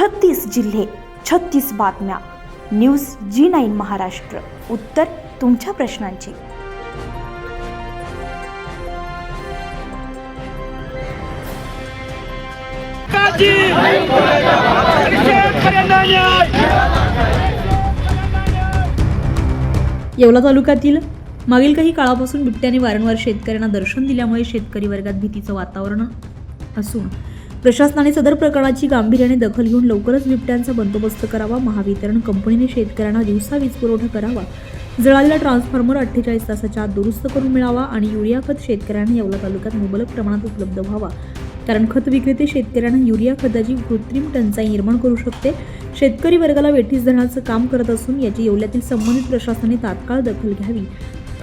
छत्तीस जिल्हे छत्तीस बातम्या. News G nine Maharashtra. उत्तर तुमच्या प्रश्नांची. येवला तालुक्यातील मागील काही काळापासून बिबट्याने वारंवार शेतकऱ्यांना दर्शन दिल्यामुळे शेतकरी वर्गात भीतीचं वातावरण असून प्रशासनाने सदर प्रकरणाची गांभीर्याने दखल घेऊन लवकरच बिबट्यांचा बंदोबस्त करावा महावितरण कंपनीने शेतकऱ्यांना दिवसा वीज पुरवठा करावा जळालेला ट्रान्सफॉर्मर अठ्ठेचाळीस तासाच्या आत दुरुस्त करून मिळावा आणि युरिया खत शेतकऱ्यांना येवला तालुक्यात मुबलक प्रमाणात उपलब्ध व्हावा. कारण खत विक्रेते शेतकऱ्यांना युरिया खताची कृत्रिम टंचाई निर्माण करू शकते. शेतकरी वर्गाला वेठीस धरण्याचं काम करत असून याची येवल्यातील संबंधित प्रशासनाने तात्काळ दखल घ्यावी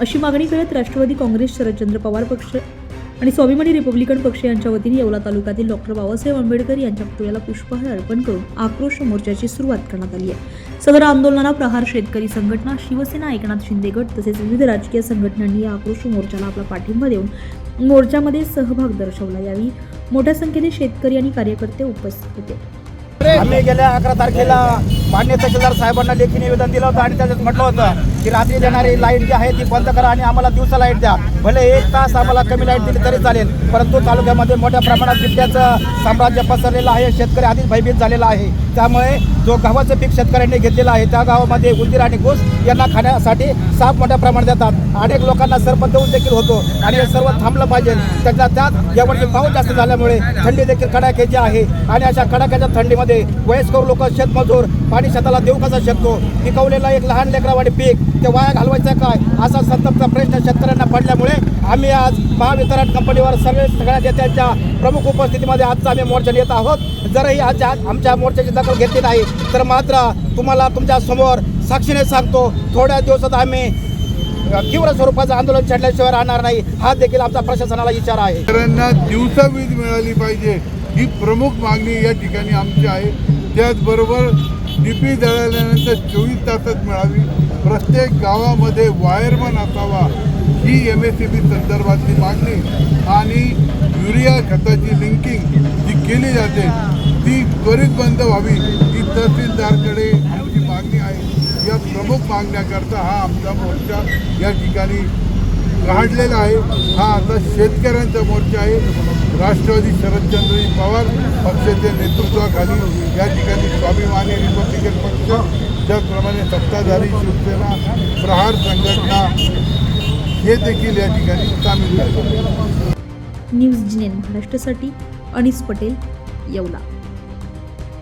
अशी मागणी करत राष्ट्रवादी काँग्रेस शरदचंद्र पवार पक्ष आणि स्वाभिमानी रिपब्लिकन पक्ष यांच्या वतीने येवला तालुक्यातील डॉक्टर बाबासाहेब आंबेडकर यांच्या पुतळ्याला पुष्पहार अर्पण करून आक्रोश मोर्चाची सुरुवात करण्यात आली आहे. सदर आंदोलनाला प्रहार शेतकरी संघटना शिवसेना एकनाथ शिंदे गट तसेच विविध राजकीय संघटनांनी या आक्रोश मोर्चाला आपला पाठिंबा देऊन मोर्चामध्ये सहभाग दर्शवला. यावेळी मोठ्या संख्येने शेतकरी आणि कार्यकर्ते उपस्थित होते. आम्ही गेल्या अकरा तारखेला मान्य तहसीलदार साहेबांना लेखी निवेदन दिलं होतं आणि त्याच्यात म्हटलं होतं की रात्री देणारी लाइट जी आहे ती बंद करा आणि आम्हाला दिवसा लाइट द्या. भले एक तास आम्हाला कमी लाइट दिली तरी चालेल परंतु तालुक्यामध्ये मोठ्या प्रमाणात बिबट्याचं साम्राज्य पसरलेलं आहे शेतकरी आधीच भयभीत झालेला आहे. त्यामुळे जो गव्हाचं पीक शेतकऱ्यांनी घेतलेलं आहे त्या गावामध्ये उंदीर आणि घोस यांना खाण्यासाठी साप मोठ्या प्रमाणात देतात. अनेक लोकांना सरपंच देऊन देखील होतो आणि हे सर्व थांबलं पाहिजे. त्याच्या त्यात यावर्षी पाऊस जास्त झाल्यामुळे थंडी देखील कडाक्याची आहे आणि अशा कडाक्याच्या थंडीमध्ये वयस्कर लोक शेतमजूर पाणी शेताला देऊ कसा शकतो? पिकवलेला एक लहान लेकरावाडी पीक ते वाया घालवायचं काय? असा संतप्त प्रश्न शेतकऱ्यांना पडल्यामुळे आम्ही आज महावितरण कंपनीवर सर्व सगळ्या नेत्यांच्या प्रमुख उपस्थितीमध्ये आजचा आम्ही मोर्चा नेत आहोत. जरही आज आज आमच्या मोर्चाची दखल घेतली नाही तर मात्र तुम्हाला तुमच्यासमोर साक्षीने सांगतो थोड्या दिवसात आम्ही तीव्र स्वरूपाचं आंदोलन छेडल्याशिवाय राहणार नाही. हा देखील आमचा प्रशासनाला इशारा आहे. दिवसा वीज मिळाली पाहिजे. ही प्रमुख मागणी या ठिकाणी आमची आहे. त्याचबरोबर डीपी जळाल्यानंतर चोवीस तासात मिळावी. प्रत्येक गावामध्ये वायरमन असावा ही एम एस सी बी संदर्भातली मागणी आणि युरिया खताची लिंकिंग जी केली जाते ती त्वरित बंद व्हावी ही तहसीलदारकडे आमची मागणी आहे. या प्रमुख मागण्याकरता हा आमचा मोर्चा या ठिकाणी काढलेला आहे. हा आता शेतकऱ्यांचा मोर्चा आहे. राष्ट्रवादी शरदचंद्रजी पवार पक्षाच्या नेतृत्वाखाली या ठिकाणी स्वाभिमानी रिपब्लिकन पक्ष त्याचप्रमाणे सत्ताधारी शिवसेना प्रहार संघटना हे देखील या ठिकाणी सामील झाले. न्यूज जिनेन महाराष्ट्रासाठी अनिस पटेल येवला.